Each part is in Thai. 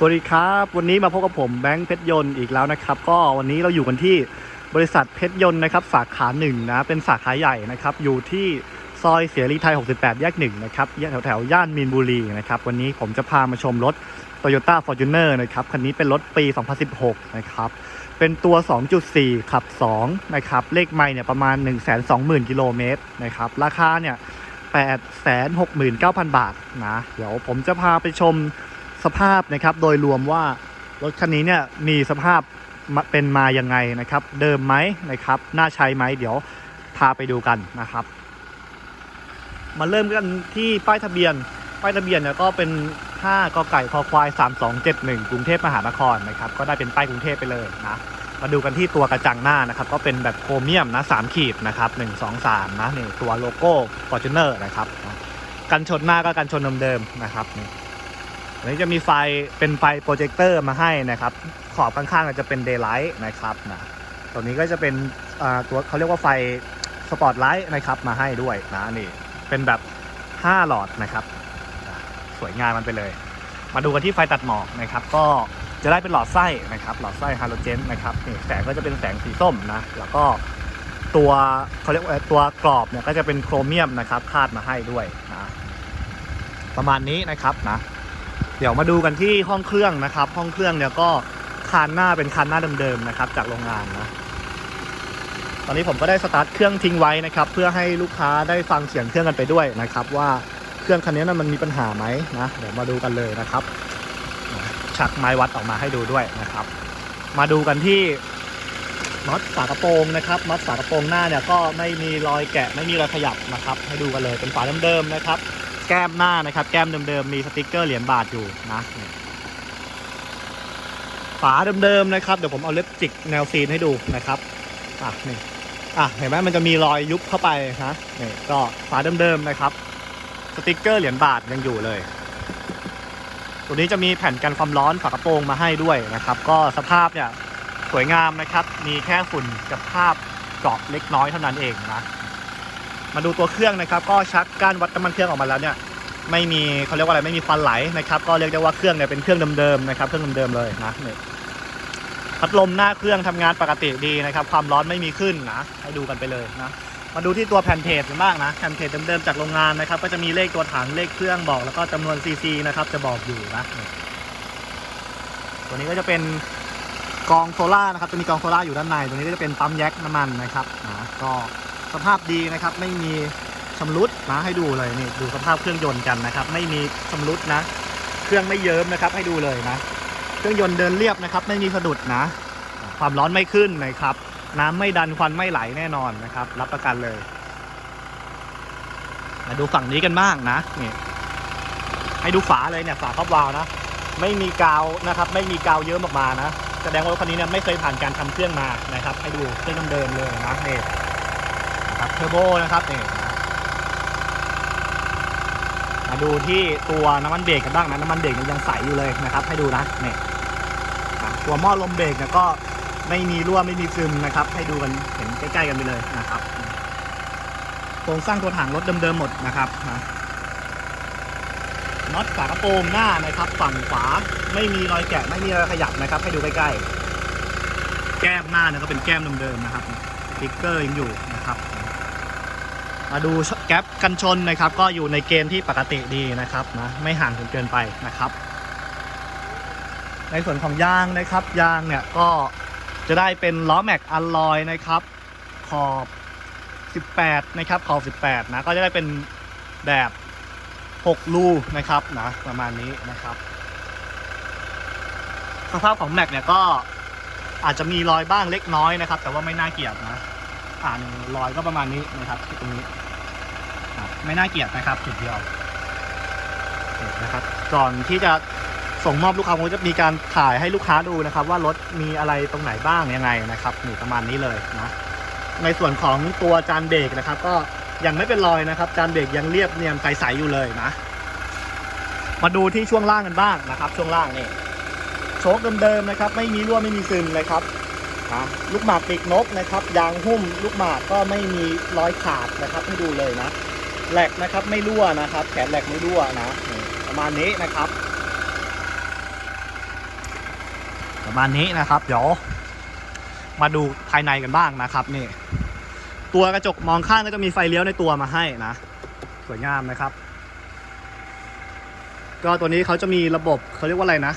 สวัสดีครับ วันนี้มาพบกับผมแบงค์เพชรยนต์อีกแล้วนะครับ ก็วันนี้เราอยู่กันที่บริษัทเพชรยนต์นะครับสาขาหนึ่งนะเป็นสาขาใหญ่นะครับอยู่ที่ซอยเสียรีไทย 68 แยกหนึ่งนะครับแถวแถวๆย่านมีนบุรีนะครับวันนี้ผมจะพามาชมรถ Toyota Fortuner นะครับคันนี้เป็นรถปี 2016 นะครับเป็นตัว 2.4 ขับ 2 นะครับ เลขไมล์เนี่ยประมาณ 120,000 กิโลเมตรนะครับ ราคาเนี่ย 869,000 บาทนะ เดี๋ยวผมจะพาไปชม สภาพนะครับโดยรวมว่ารถคันนี้เนี่ยมีสภาพเป็นมายังไงนะครับ เดิมไหมนะครับน่าใช้ไหมเดี๋ยวพาไปดูกันนะครับ มาเริ่มกันที่ป้ายทะเบียน ป้ายทะเบียนเนี่ยก็เป็น5กไก่คอควาย 3271 กรุงเทพมหานครนะครับก็ได้เป็นป้ายกรุงเทพไปเลยนะมาดูกันที่ตัวกระจังหน้านะครับ ก็เป็นแบบโครเมียมนะ3ขีดนะครับ1 2 3นะนี่ตัวโลโก้ Fortuner นะครับ กันชนหน้าก็กันชนเดิมๆนะครับนี่ อันนี้จะมีไฟเป็นไฟโปรเจคเตอร์มาให้นะครับ ขอบข้างๆจะเป็นเดย์ไลท์นะครับนะตัวนี้ก็จะเป็นตัวเขาเรียกว่าไฟสปอตไลท์นะครับมาให้ด้วยนะนี่เป็นแบบ 5 หลอดนะครับ สวยงามมันไปเลย มาดูกันที่ไฟตัดหมอกนะครับ ก็จะได้เป็นหลอดไส้นะครับ หลอดไส้ฮาโลเจนนะครับนี่แสงก็จะเป็นแสงสีส้มนะแล้วก็ตัวเขาเรียกว่าตัวกรอบเนี่ยก็จะเป็นโครเมียมนะครับคาดมาให้ด้วยนะประมาณนี้นะครับนะ เดี๋ยวมาดูกันที่ห้องเครื่องนะครับ ห้องเครื่องเนี่ยก็คานหน้าเป็นคานหน้าเดิมๆนะครับ จากโรงงานนะตอนนี้ผมก็ได้สตาร์ทเครื่องทิ้งไว้นะครับ เพื่อให้ลูกค้าได้ฟังเสียงเครื่องกันไปด้วยนะครับ ว่าเครื่องคันนี้นะมันมีปัญหาไหมนะเดี๋ยวมาดูกันเลยนะครับชักไม้วัดออกมาให้ดูด้วยนะครับ มาดูกันที่น็อตฝากระโปรงนะครับน็อตฝากระโปรงหน้าเนี่ยก็ไม่มีรอยแกะไม่มีรอยขยับนะครับ ให้ดูกันเลยเป็นฝาเดิมๆนะครับ แก้มหน้านะครับ แก้มเดิมๆมีสติกเกอร์เหรียญบาทอยู่นะฝาเดิมๆนะครับ เดี๋ยวผมเอาเล็บจิกแนวซีนให้ดูนะครับอะนี่อะเห็นไหมมันจะมีรอยยุบเข้าไปนะนี่ก็ฝาเดิมๆนะครับ สติกเกอร์เหรียญบาทยังอยู่เลย ตัวนี้จะมีแผ่นกันความร้อนฝากระโปรงมาให้ด้วยนะครับ ก็สภาพเนี่ยสวยงามนะครับ มีแค่ฝุ่นกับภาพเกาะเล็กน้อยเท่านั้นเองนะ มาดูตัวเครื่องนะครับ ก็ชักก้านวัดน้ำมันเครื่องออกมาแล้วเนี่ยไม่มีเขาเรียกว่าอะไรไม่มีควันไหลนะครับ ก็เรียกได้ว่าเครื่องเนี่ยเป็นเครื่องเดิมๆนะครับ เครื่องเดิมๆเลยนะนี่พัดลมหน้าเครื่องทำงานปกติดีนะครับ ความร้อนไม่มีขึ้นนะให้ดูกันไปเลยนะมาดูที่ตัวแผ่นเพจกันบ้างนะแผ่นเพจเดิมๆจากโรงงานนะครับ ก็จะมีเลขตัวถังเลขเครื่องบอกแล้วก็จำนวนซีซีนะครับ จะบอกอยู่นะนี่ตัวนี้ก็จะเป็นกองโซล่านะครับจะมีกองโซล่าอยู่ด้านในตัวนี้ก็จะเป็นปั๊มแยกน้ำมันนะครับนะก็ สภาพดีนะครับ ไม่มีชำรุดนะให้ดูเลยนี่ดูสภาพเครื่องยนต์กันนะครับ ไม่มีชำรุดนะ เครื่องไม่เยิ้มนะครับ ให้ดูเลยนะ เครื่องยนต์เดินเรียบนะครับ ไม่มีสะดุดนะ ความร้อนไม่ขึ้นนะครับ น้ำไม่ดันควันไม่ไหลแน่นอนนะครับ รับประกันเลย มาดูฝั่งนี้กันบ้างนะนี่ให้ดูฝาเลยเนี่ยฝาครอบวาล์วนะ ไม่มีกาวนะครับ ไม่มีกาวเยิ้มออกมานะแสดงว่ารถคันนี้เนี่ยไม่เคยผ่านการทำเครื่องมานะครับ ให้ดูเครื่องเดิมเลยนะนี่นะ ครับเทอร์โบนะครับนี่มาดูที่ตัวน้ำมันเบรกกันบ้างนะน้ำมันเบรกยังใสอยู่เลยนะครับ ให้ดูนะนี่อะตัวหม้อลมเบรกเนี่ยก็ไม่มีรั่วไม่มีซึมนะครับ ให้ดูกันเห็นใกล้ๆกันไปเลยนะครับโครงสร้างตัวถังรถเดิมๆหมดนะครับนะน็อตฝากระโปรงหน้านะครับ ฝั่งขวาไม่มีรอยแกะไม่มีรอยขยับนะครับ ให้ดูใกล้ๆแก้มหน้าเนี่ยก็เป็นแก้มเดิมๆนะครับสติ๊กเกอร์ยังอยู่นะครับ มาดูแก๊ปกันชนนะครับ ก็อยู่ในเกณฑ์ที่ปกติดีนะครับนะไม่ห่างจนเกินไปนะครับ ในส่วนของยางนะครับ ยางเนี่ยก็จะได้เป็นล้อแม็กอัลลอยนะครับ ขอบ 18 นะครับ ขอบ 18 นะ ก็จะได้เป็นแบบ6รูนะครับนะประมาณนี้นะครับ สภาพของแม็กเนี่ยก็อาจจะมีรอยบ้างเล็กน้อยนะครับ แต่ว่าไม่น่าเกลียดนะ อ่าหนึ่งรอยก็ประมาณนี้นะครับตรงนี้ ไม่น่าเกลียดนะครับจุดเดียวนะครับ ก่อนที่จะส่งมอบลูกค้าผมจะมีการถ่ายให้ลูกค้าดูนะครับ ว่ารถมีอะไรตรงไหนบ้างยังไงนะครับนี่ประมาณนี้เลยนะในส่วนของตัวจานเบรกนะครับ ก็ยังไม่เป็นรอยนะครับ จานเบรกยังเรียบเนียนใสๆอยู่เลยนะ มาดูที่ช่วงล่างกันบ้างนะครับ ช่วงล่างนี่โชคเดิมๆนะครับ ไม่มีรั่วไม่มีซึมเลยครับ อะลูกหมากปีกนกนะครับ ยางหุ้มลูกหมากก็ไม่มีรอยขาดนะครับให้ดูเลยนะแหลกนะครับไม่รั่วนะครับ แขนแหลกไม่รั่วนะประมาณนี้นะครับ ประมาณนี้นะครับ เดี๋ยวมาดูภายในกันบ้างนะครับนี่ ตัวกระจกมองข้างก็จะมีไฟเลี้ยวในตัวมาให้นะ สวยงามนะครับ ก็ตัวนี้เขาจะมีระบบเขาเรียกว่าอะไรนะ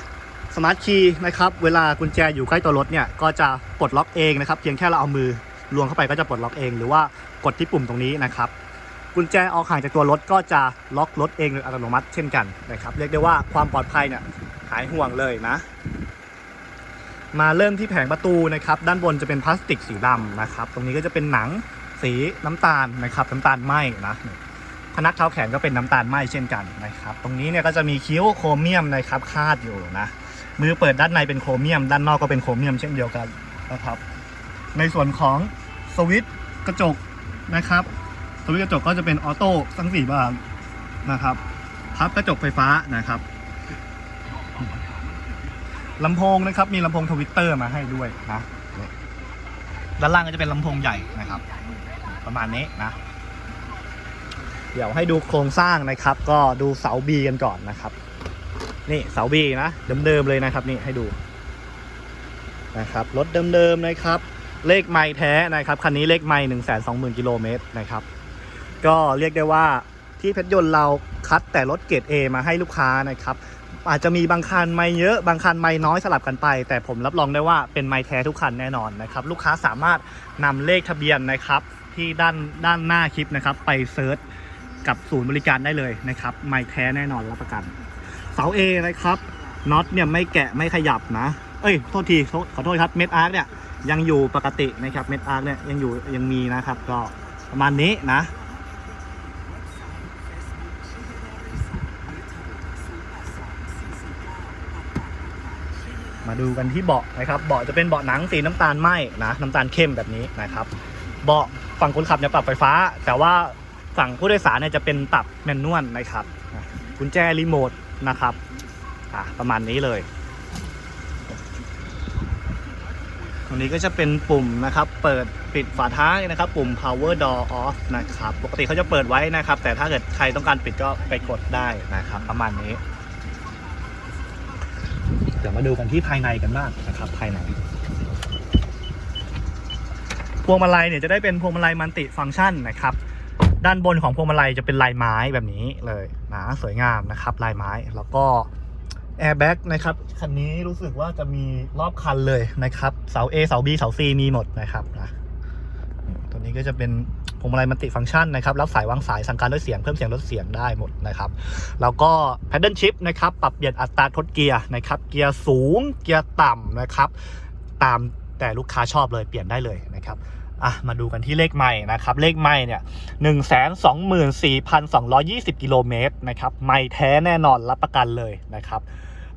สมาร์ทคีย์นะครับเวลากุญแจอยู่ใกล้ตัวรถเนี่ยก็จะปลดล็อกเองนะครับเพียงแค่เราเอามือลวงเข้าไปก็จะปลดล็อกเอง หรือว่ากดที่ปุ่มตรงนี้นะครับกุญแจออกห่างจากตัวรถก็จะล็อกรถเองโดยอัตโนมัติเช่นกันนะครับเรียกได้ว่าความปลอดภัยเนี่ยหายห่วงเลยนะ มาเริ่มที่แผงประตูนะครับด้านบนจะเป็นพลาสติกสีดำนะครับตรงนี้ก็จะเป็นหนังสีน้ำตาลนะครับน้ำตาลไหมนะพนักเท้าแขนก็เป็นน้ำตาลไหมเช่นกันนะครับ ตรงนี้เนี่ยก็จะมีคิ้วโครเมียมนะครับคาดอยู่นะ มือเปิดด้านในเป็นโครเมียม ด้านนอกก็เป็นโครเมียมเช่นเดียวกันนะครับ ในส่วนของสวิตช์กระจกนะครับสวิตช์กระจกก็จะเป็นออโต้ทั้งสี่บานนะครับพับกระจกไฟฟ้านะครับลำโพงนะครับมีลำโพงทวิตเตอร์มาให้ด้วยนะด้านล่างก็จะเป็นลำโพงใหญ่นะครับ ประมาณนี้นะ เดี๋ยวให้ดูโครงสร้างนะครับ ก็ดูเสาบีกันก่อนนะครับ นี่เสาบีนะเดิมๆเลยนะครับนี่ให้ดูนะครับรถเดิมๆนะครับ เลขไม่แท้นะครับคันนี้เลขไม่หนึ่งแสนสองหมื่นกิโลเมตรนะครับ ก็เรียกได้ว่าที่เพชรยนต์เราคัดแต่รถเกรด A มาให้ลูกค้านะครับ อาจจะมีบางคันไม่เยอะบางคันไม่น้อยสลับกันไป แต่ผมรับรองได้ว่าเป็นไม่แท้ทุกคันแน่นอนนะครับลูกค้าสามารถนำเลขทะเบียนนะครับที่ด้านด้านหน้าคลิปนะครับ ไปเซิร์ชกับศูนย์บริการได้เลยนะครับ ไม่แท้แน่นอนรับประกัน เสา A นะครับน็อตเนี่ยไม่แกะไม่ขยับนะ เอ้ยโทษทีขอโทษครับเม็ดอาร์คเนี่ยยังอยู่ปกตินะครับเม็ดอาร์คเนี่ยยังอยู่ยังมีนะครับ ก็ประมาณนี้นะ มาดูกันที่เบาะนะครับเบาะจะเป็นเบาะหนังสีน้ำตาลไหมนะน้ำตาลเข้มแบบนี้นะครับ เบาะฝั่งคนขับเนี่ยปรับไฟฟ้า แต่ว่าฝั่งผู้โดยสารเนี่ยจะเป็นปรับแมนนวลนะครับกุญแจรีโมท นะครับอะประมาณนี้เลยตรงนี้ก็จะเป็นปุ่มนะครับ เปิดปิดฝาท้ายนะครับ ปุ่ม power door off นะครับ ปกติเขาจะเปิดไว้นะครับ แต่ถ้าเกิดใครต้องการปิดก็ไปกดได้นะครับ ประมาณนี้ เดี๋ยวมาดูกันที่ภายในกันบ้างนะครับ ภายในพวงมาลัยเนี่ยจะได้เป็นพวงมาลัยมัลติฟังก์ชันนะครับ ด้านบนของพวงมาลัยจะเป็นลายไม้แบบนี้เลยนะสวยงามนะครับลายไม้แล้วก็แอร์แบ็กนะครับคันนี้รู้สึกว่าจะมีรอบคันเลยนะครับเสา A เสา B เสา C มีหมดนะครับนะตัวนี้ก็จะเป็นพวงมาลัยมัลติฟังก์ชันนะครับรับสายวางสายสั่งการด้วยเสียงเพิ่มเสียงลดเสียงได้หมดนะครับ แล้วก็ paddle shift นะครับปรับเปลี่ยนอัตราทดเกียร์นะครับ เกียร์สูงเกียร์ต่ำนะครับ ตามแต่ลูกค้าชอบเลยเปลี่ยนได้เลยนะครับ อะมาดูกันที่เลขใหม่นะครับ เลขใหม่เนี่ยหนึ่งแสนสองหมื่นสี่พันสองร้อยี่สิบกิโลเมตรนะครับไม่แท้แน่นอนรับประกันเลยนะครับ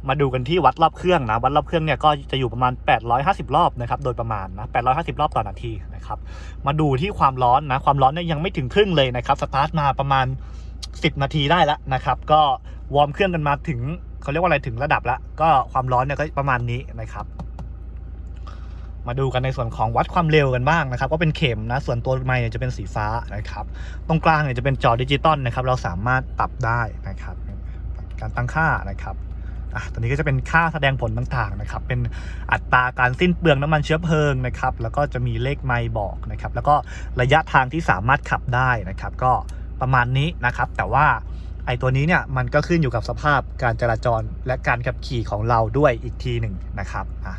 มาดูกันที่วัดรอบเครื่องนะวัดรอบเครื่องเนี่ยก็จะอยู่ประมาณ 850 รอบนะครับโดยประมาณนะ850 รอบต่อนาทีนะครับมาดูที่ความร้อนนะความร้อนเนี่ยยังไม่ถึงครึ่งเลยนะครับสตาร์ทมาประมาณ 10 นาทีได้แล้วนะครับก็วอร์มเครื่องกันมาถึงเขาเรียกว่าอะไรถึงระดับแล้วก็ความร้อนเนี่ยก็ประมาณนี้นะครับ มาดูกันในส่วนของวัดความเร็วกันบ้างนะครับก็เป็นเข็มนะส่วนตัวไมค์เนี่ยจะเป็นสีฟ้านะครับตรงกลางเนี่ยจะเป็นจอดิจิตอลนะครับเราสามารถปรับได้นะครับการตั้งค่านะครับอะตัวนี้ก็จะเป็นค่าแสดงผลต่างๆนะครับ เป็นอัตราการสิ้นเปลืองน้ำมันเชื้อเพลิงนะครับ แล้วก็จะมีเลขไมล์บอกนะครับ แล้วก็ระยะทางที่สามารถขับได้นะครับ ก็ประมาณนี้นะครับ แต่ว่าไอ้ตัวนี้เนี่ยมันก็ขึ้นอยู่กับสภาพการจราจรและการขับขี่ของเราด้วยอีกทีหนึ่งนะครับอะ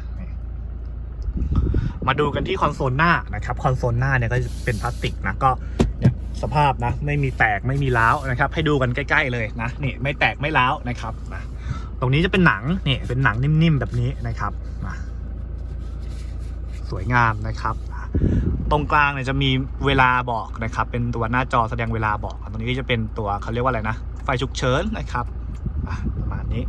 มาดูกันที่คอนโซลหน้านะครับคอนโซลหน้าเนี่ยก็เป็นพลาสติกนะก็เนี่ยสภาพนะไม่มีแตกไม่มีร้าวนะครับ ให้ดูกันใกล้ ๆ เลยนะนี่ไม่แตกไม่ร้าวนะครับนะตรงนี้จะเป็นหนังนี่เป็นหนังนิ่มๆแบบนี้นะครับนะสวยงามนะครับตรงกลางเนี่ยจะมีเวลาบอกนะครับ เป็นตัวหน้าจอแสดงเวลาบอกตรงนี้ก็จะเป็นตัวเขาเรียกว่าอะไรนะ ไฟฉุกเฉินนะครับประมาณนี้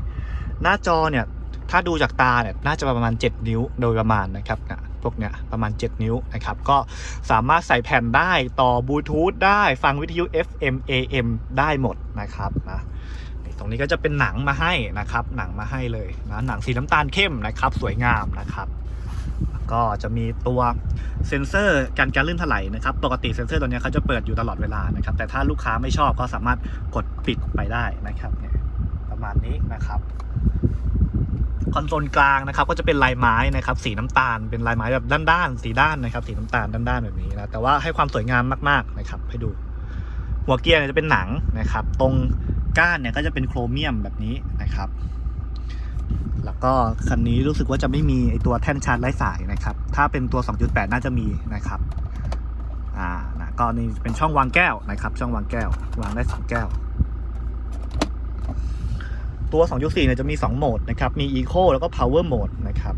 หน้าจอเนี่ย ถ้าดูจากตาเนี่ยน่าจะประมาณ 7 นิ้วโดยประมาณนะครับนะพวกเนี้ยประมาณ 7 นิ้วนะครับก็สามารถใส่แผ่นได้ต่อบลูทูธได้ฟังวิทยุ FM AM ได้หมดนะครับนะตรงนี้ก็จะเป็นหนังมาให้นะครับ หนังมาให้เลยนะหนังสีน้ำตาลเข้มนะครับ สวยงามนะครับก็จะมีตัวเซ็นเซอร์การการลื่นถลายนะครับ ปกติเซ็นเซอร์ตัวนี้เขาจะเปิดอยู่ตลอดเวลานะครับ แต่ถ้าลูกค้าไม่ชอบก็สามารถกดปิดไปได้นะครับเนี่ยประมาณนี้นะครับ คอนโซลกลางนะครับ ก็จะเป็นลายไม้นะครับสีน้ำตาลเป็นลายไม้แบบด้านๆสีด้านนะครับ สีน้ำตาลด้านๆแบบนี้นะแต่ว่าให้ความสวยงามมากๆนะครับ ให้ดู หัวเกียร์จะเป็นหนังนะครับ ตรงก้านเนี่ยก็จะเป็นโครเมียมแบบนี้นะครับ แล้วก็คันนี้รู้สึกว่าจะไม่มีไอตัวแท่นชาร์จไร้สายนะครับ ถ้าเป็นตัว 2.8 น่าจะมีนะครับอ่านะก็นี่เป็นช่องวางแก้วนะครับ ช่องวางแก้ว วางได้สองแก้ว ตัว 2.4เนี่ยจะมี 2 โหมดนะครับ มี Eco แล้วก็ Power Mode นะครับ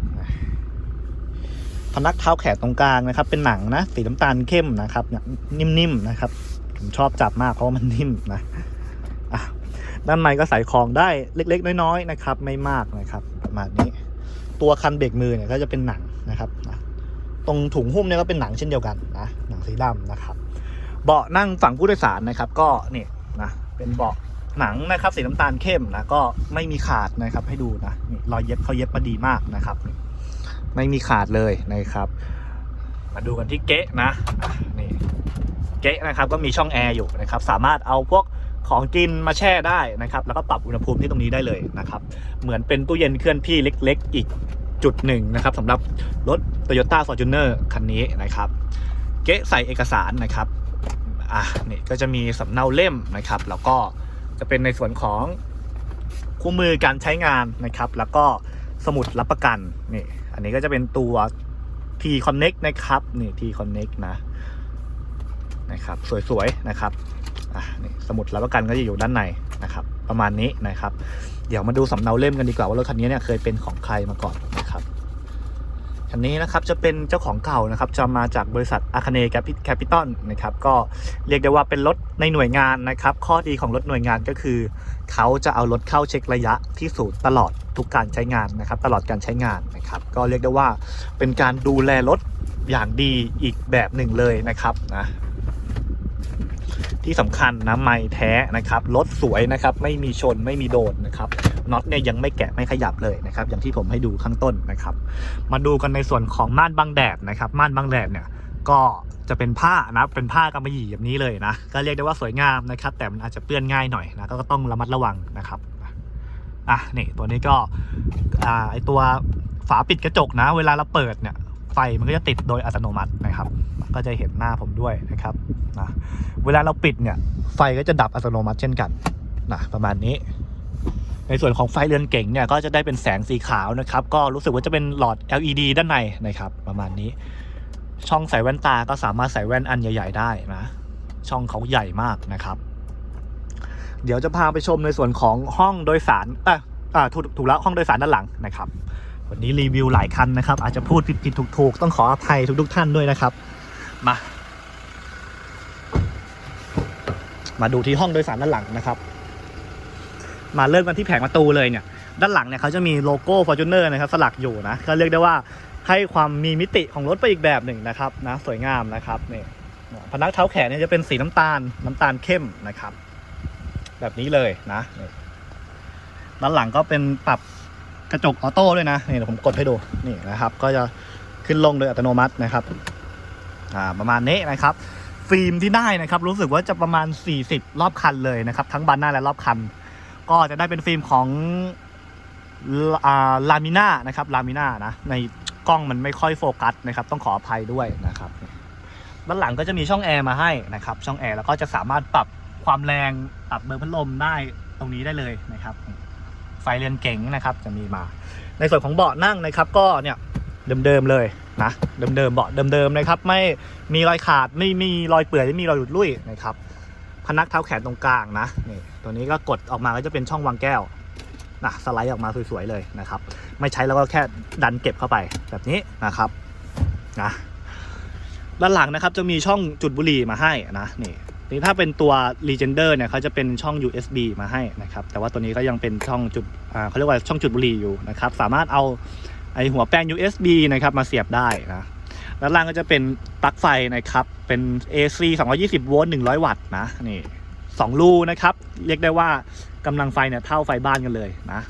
พนักเท้าแขนตรงกลางนะครับ เป็นหนังนะ สีน้ำตาลเข้มนะครับนิ่มๆนะครับ ผมชอบจับมากเพราะว่ามันนิ่มนะด้านในก็ใส่ของได้เล็ก ๆ น้อยๆนะครับ ไม่มากนะครับ ประมาณนี้ ตัวคันเบรกมือเนี่ยก็จะเป็นหนังนะครับนะตรงถุงหุ้มเนี่ยก็เป็นหนังเช่นเดียวกันนะหนังสีดำนะครับ เบาะนั่งฝั่งผู้โดยสารนะครับ ก็นี่นะเป็นเบาะ หนังนะครับสีน้ำตาลเข้มนะก็ไม่มีขาดนะครับให้ดูนะนี่รอยเย็บเขาเย็บมาดีมากนะครับ ไม่มีขาดเลยนะครับ มาดูกันที่เก๊ะนะอะนี่เก๊ะนะครับก็มีช่องแอร์อยู่นะครับสามารถเอาพวกของกินมาแช่ได้นะครับ แล้วก็ปรับอุณหภูมิที่ตรงนี้ได้เลยนะครับ เหมือนเป็นตู้เย็นเคลื่อนที่เล็ก ๆ อีกจุดหนึ่งนะครับสำหรับรถ Toyota Fortuner คันนี้นะครับ เก๊ะใส่เอกสารนะครับอะนี่ก็จะมีสำเนาเล่มนะครับ แล้วก็ จะเป็นในส่วนของคู่มือการใช้งานนะครับ แล้วก็สมุดรับประกันนี่อันนี้ก็จะเป็นตัว T Connect นะครับนี่ T Connect นะนะครับสวยๆนะครับอะนี่สมุดรับประกันก็จะอยู่ด้านในนะครับ ประมาณนี้นะครับ เดี๋ยวมาดูสำเนาเล่มกันดีกว่าว่ารถคันนี้เนี่ยเคยเป็นของใครมาก่อนนะครับ คันนี้นะครับจะเป็นเจ้าของเก่านะครับจะมาจากบริษัทอาคาเนแคปิตอลนะครับก็เรียกได้ว่าเป็นรถในหน่วยงานนะครับ ข้อดีของรถหน่วยงานก็คือ เขาจะเอารถเข้าเช็คระยะที่ศูนย์ตลอดทุกการใช้งานนะครับ ตลอดการใช้งานนะครับ ก็เรียกได้ว่าเป็นการดูแลรถอย่างดีอีกแบบหนึ่งเลยนะครับนะที่สำคัญนะไม่แท้นะครับรถสวยนะครับ ไม่มีชนไม่มีโดนนะครับ น็อตเนี่ยยังไม่แกะไม่ขยับเลยนะครับอย่างที่ผมให้ดูข้างต้นนะครับ มาดูกันในส่วนของม่านบังแดดนะครับม่านบังแดดเนี่ยก็จะเป็นผ้านะเป็นผ้ากำมะหยี่แบบนี้เลยนะก็เรียกได้ว่าสวยงามนะครับ แต่มันอาจจะเปื้อนง่ายหน่อยนะก็ต้องระมัดระวังนะครับอะนี่ตัวนี้ก็อ่าไอตัวฝาปิดกระจกนะ เวลาเราเปิดเนี่ยไฟมันก็จะติดโดยอัตโนมัตินะครับ ก็จะเห็นหน้าผมด้วยนะครับนะเวลาเราปิดเนี่ยไฟก็จะดับอัตโนมัติเช่นกันนะประมาณนี้ ในส่วนของไฟเรือนเก่งเนี่ยก็จะได้เป็นแสงสีขาวนะครับ ก็รู้สึกว่าจะเป็นหลอด LED ด้านในนะครับ ประมาณนี้ ช่องใส่แว่นตาก็สามารถใส่แว่นอันใหญ่ ๆ ได้นะ ช่องเขาใหญ่มากนะครับ เดี๋ยวจะพาไปชมในส่วนของห้องโดยสารอะอ่าถูกถูกแล้วห้องโดยสารด้านหลังนะครับ วันนี้รีวิวหลายคันนะครับ อาจจะพูดผิดผิดถูกถูกๆ ต้องขออภัยทุกๆท่านด้วยนะครับ มา มาดูที่ห้องโดยสารด้านหลังนะครับ มาเริ่มกันที่แผงประตูเลยเนี่ย ด้านหลังเนี่ยเขาจะมีโลโก้ Fortuner นะครับสลักอยู่นะก็เรียกได้ว่าให้ความมีมิติของรถไปอีกแบบหนึ่งนะครับนะสวยงามนะครับนี่พนักเท้าแขนเนี่ยจะเป็นสีน้ำตาลน้ำตาลเข้มนะครับ แบบนี้เลยนะด้านหลังก็เป็นปรับกระจกออโต้ด้วยนะนี่เดี๋ยวผมกดให้ดูนี่นะครับ ก็จะขึ้นลงโดยอัตโนมัตินะครับอ่าประมาณนี้นะครับ ฟิล์มที่ได้นะครับ รู้สึกว่าจะประมาณ 40 รอบคันเลยนะครับ ทั้งบานหน้าและรอบคัน ก็จะได้เป็นฟิล์มของลามิน่านะครับลามิน่านะในกล้องมันไม่ค่อยโฟกัสนะครับ ต้องขออภัยด้วยนะครับด้านหลังก็จะมีช่องแอร์มาให้นะครับ ช่องแอร์แล้วก็จะสามารถปรับความแรงปรับเบอร์พัดลมได้ตรงนี้ได้เลยนะครับ ไฟเรือนเก๋งนะครับ จะมีมา ในส่วนของเบาะนั่งนะครับ ก็เนี่ยเดิมๆเลยนะเดิมๆเบาะเดิมๆนะครับ ไม่มีรอยขาดไม่มีรอยเปื่อยไม่มีรอยหลุดลุ่ยนะครับ พนักเท้าแขนตรงกลางนะนี่ตัวนี้ก็กดออกมาก็จะเป็นช่องวางแก้วนะสไลด์ออกมาสวยๆเลยนะครับ ไม่ใช้แล้วก็แค่ดันเก็บเข้าไปแบบนี้นะครับนะด้านหลังนะครับจะมีช่องจุดบุหรี่มาให้นะนี่นี่ถ้าเป็นตัว Legender เนี่ยเขาจะเป็นช่อง USB มาให้นะครับ แต่ว่าตัวนี้ก็ยังเป็นช่องจุดอ่าเขาเรียกว่าช่องจุดบุหรี่อยู่นะครับ สามารถเอาไอหัวแป้ง USB นะครับมาเสียบได้นะ ด้านล่างก็จะเป็นปลั๊กไฟนะครับ เป็น AC 220 โวลต์ 100 วัตต์นะ นี่สองรูนะครับ เรียกได้ว่ากำลังไฟเนี่ยเท่าไฟบ้านกันเลยนะ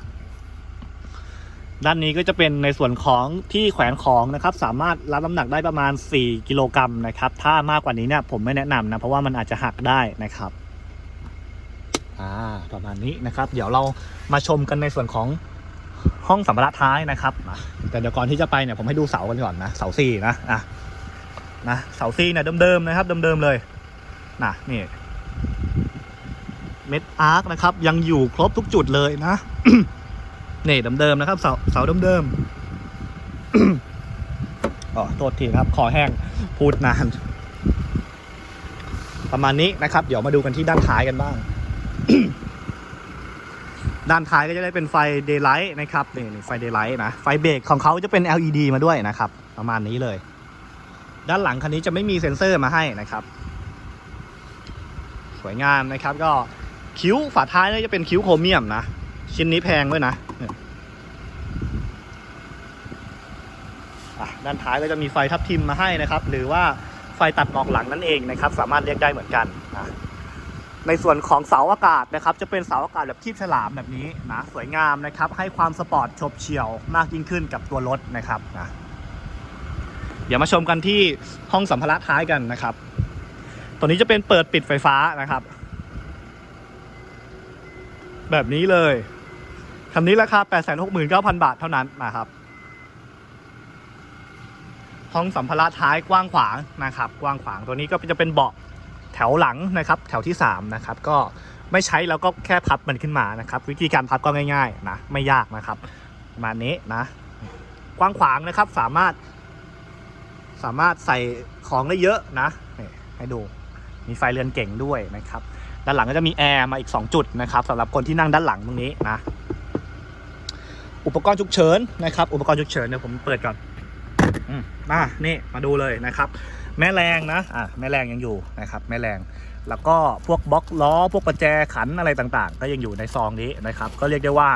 ด้านนี้ก็จะเป็นในส่วนของที่แขวนของนะครับ สามารถรับน้ำหนักได้ประมาณ 4 กิโลกรัมนะครับ ถ้ามากกว่านี้เนี่ยผมไม่แนะนำนะ เพราะว่ามันอาจจะหักได้นะครับอ่าประมาณนี้นะครับ เดี๋ยวเรามาชมกันในส่วนของ ห้องสัมภาระท้ายนะครับแต่เดี๋ยวก่อนที่จะไปเนี่ยผมให้ดูเสากันก่อนนะเสาสี่นะอะนะเสาสี่เนี่ยเดิมๆนะครับเดิมๆเลยนะนี่เม็ดอาร์คนะครับ ยังอยู่ครบทุกจุดเลยนะนี่เดิมๆนะครับ เสาเสาเดิมๆอ๋อโทษทีครับ คอแห้งพูดนาน ประมาณนี้นะครับ เดี๋ยวมาดูกันที่ด้านท้ายกันบ้าง ด้านท้ายก็จะได้เป็นไฟ daylight นะครับนี่ไฟ daylight นะ ไฟเบรกของเขาจะเป็น LED มาด้วยนะครับ ประมาณนี้เลย ด้านหลังคันนี้จะไม่มีเซ็นเซอร์มาให้นะครับ สวยงามนะครับ ก็คิ้วฝาท้ายเนี่ยจะเป็นคิ้วโครเมียมนะ ชิ้นนี้แพงด้วยนะเนี่ยอะด้านท้ายก็จะมีไฟทับทิมมาให้นะครับ หรือว่าไฟตัดหมอกหลังนั่นเองนะครับ สามารถเรียกได้เหมือนกันนะ ในส่วนของเสาอากาศนะครับจะเป็นเสาอากาศแบบคีบฉลามแบบนี้นะสวยงามนะครับให้ความสปอร์ตชบเฉี่ยวมากยิ่งขึ้นกับตัวรถนะครับนะเดี๋ยวมาชมกันที่ห้องสัมภาระท้ายกันนะครับ ตัวนี้จะเป็นเปิดปิดไฟฟ้านะครับ แบบนี้เลยคันนี้ราคา 869,000 บาทเท่านั้นนะครับ ห้องสัมภาระท้ายกว้างขวางนะครับ กว้างขวางตัวนี้ก็จะเป็นเบาะ แถวหลังนะครับแถวที่3นะครับก็ไม่ใช้แล้วก็แค่พับมันขึ้นมานะครับวิธีการพับก็ง่ายๆนะไม่ยากนะครับมานี้นะกว้างขวางนะครับสามารถ สามารถใส่ของได้เยอะนะให้ดูมีไฟเรือนเก่งด้วยนะครับด้านหลังก็จะมีแอร์มาอีก 2 จุดนะครับสำหรับคนที่นั่งด้านหลังตรงนี้นะอุปกรณ์ฉุกเฉินนะครับ อุปกรณ์ฉุกเฉินเดี๋ยวผมเปิดก่อนอืมมานี่มาดูเลยนะครับ แม่แรงนะอะแม่แรงยังอยู่นะครับแม่แรงแล้วก็พวกบล็อกล้อ พวกประแจขันอะไรต่างๆ ก็ยังอยู่ในซองนี้นะครับ ก็เรียกได้ว่า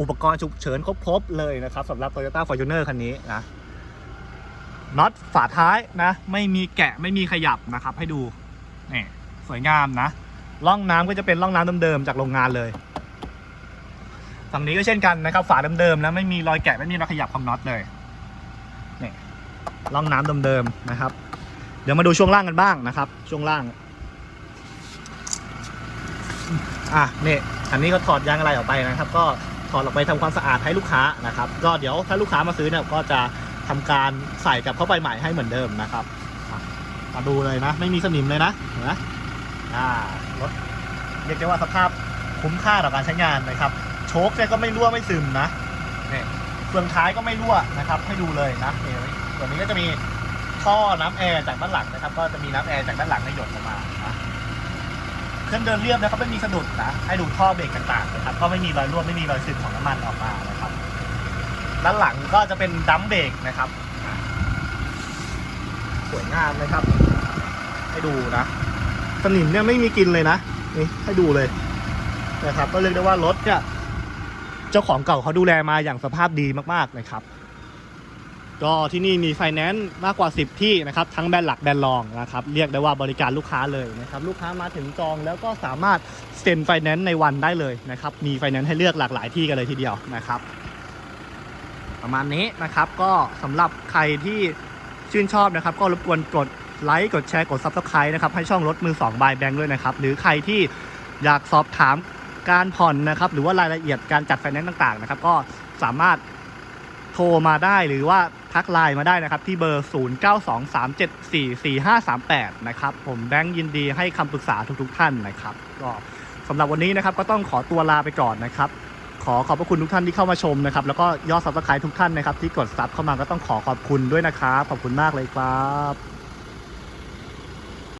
อุปกรณ์ฉุกเฉินครบๆเลยนะครับสำหรับ Toyota Fortuner คันนี้นะน็อตฝาท้ายนะ ไม่มีแกะไม่มีขยับนะครับ ให้ดูนี่สวยงามนะร่องน้ำก็จะเป็นร่องน้ำเดิมๆจากโรงงานเลยฝั่งนี้ก็เช่นกันนะครับ ฝาเดิมๆแล้วไม่มีรอยแกะไม่มีรอยขยับของน็อตเลยนี่ร่องน้ำเดิมๆนะครับ เดี๋ยวมาดูช่วงล่างกันบ้างนะครับ ช่วงล่าง อะนี่อันนี้ก็ถอดยางอะไรออกไปนะครับ ก็ถอดออกไปทำความสะอาดให้ลูกค้านะครับ ก็เดี๋ยวถ้าลูกค้ามาซื้อเนี่ยก็จะทำการใส่กลับเข้าไปใหม่ให้เหมือนเดิมนะครับมาดูเลยนะ ไม่มีสนิมเลยนะเห็นไหมอ่ารถเรียกได้ว่าสภาพคุ้มค่าต่อการใช้งานนะครับ โชคเนี่ยก็ไม่รั่วไม่ซึมนะเนี่เฟืองท้ายก็ไม่รั่วนะครับ ให้ดูเลยนะนี่ส่วนนี้ก็จะมี ท่อน้ำแอร์จากด้านหลังนะครับ ก็จะมีน้ำแอร์จากด้านหลังในหยดออกมาเครื่องเดินเรียบนะครับไม่มีสะดุดนะ ให้ดูท่อเบรกต่างๆนะครับ ก็ไม่มีรอยรั่วไม่มีรอยซึมของน้ำมันออกมานะครับ ด้านหลังก็จะเป็นดัมเบรกนะครับ สวยงามนะครับ ให้ดูนะ สนิมเนี่ยไม่มีกลินเลยนะ นี่ให้ดูเลยนะครับ ก็เรียกได้ว่ารถเนี่ย เจ้าของเก่าเขาดูแลมาอย่างสภาพดีมากๆนะครับ ก็ที่นี่มีไฟแนนซ์มากกว่า 10 ที่นะครับทั้งแบรนด์หลักแบรนด์รองนะครับเรียกได้ว่าบริการลูกค้าเลยนะครับลูกค้ามาถึงจองแล้วก็สามารถเซ็นไฟแนนซ์ในวันได้เลยนะครับมีไฟแนนซ์ให้เลือกหลากหลายที่กันเลยทีเดียวนะครับ ประมาณนี้นะครับก็สำหรับใครที่ชื่นชอบนะครับ ก็รบกวนกดไลค์กดแชร์กด Subscribe นะครับให้ช่องรถมือ2บายแบงค์ด้วยนะครับหรือใครที่อยากสอบถามการผ่อนนะครับหรือว่ารายละเอียดการจัดไฟแนนซ์ต่างๆนะครับก็สามารถโทรมาได้หรือว่า ทักไลน์มาได้นะครับ ที่เบอร์ 0923744538 นะครับ ผมแบงค์ยินดีให้คำปรึกษาทุกๆท่านนะครับ ก็สำหรับวันนี้นะครับก็ต้องขอตัวลาไปก่อนนะครับ ขอขอบพระคุณทุกท่านที่เข้ามาชมนะครับ แล้วก็ยอดซับสไครต์ทุกท่านนะครับที่กดซับเข้ามาก็ต้องขอขอบคุณด้วยนะครับ ขอบคุณมากเลยครับ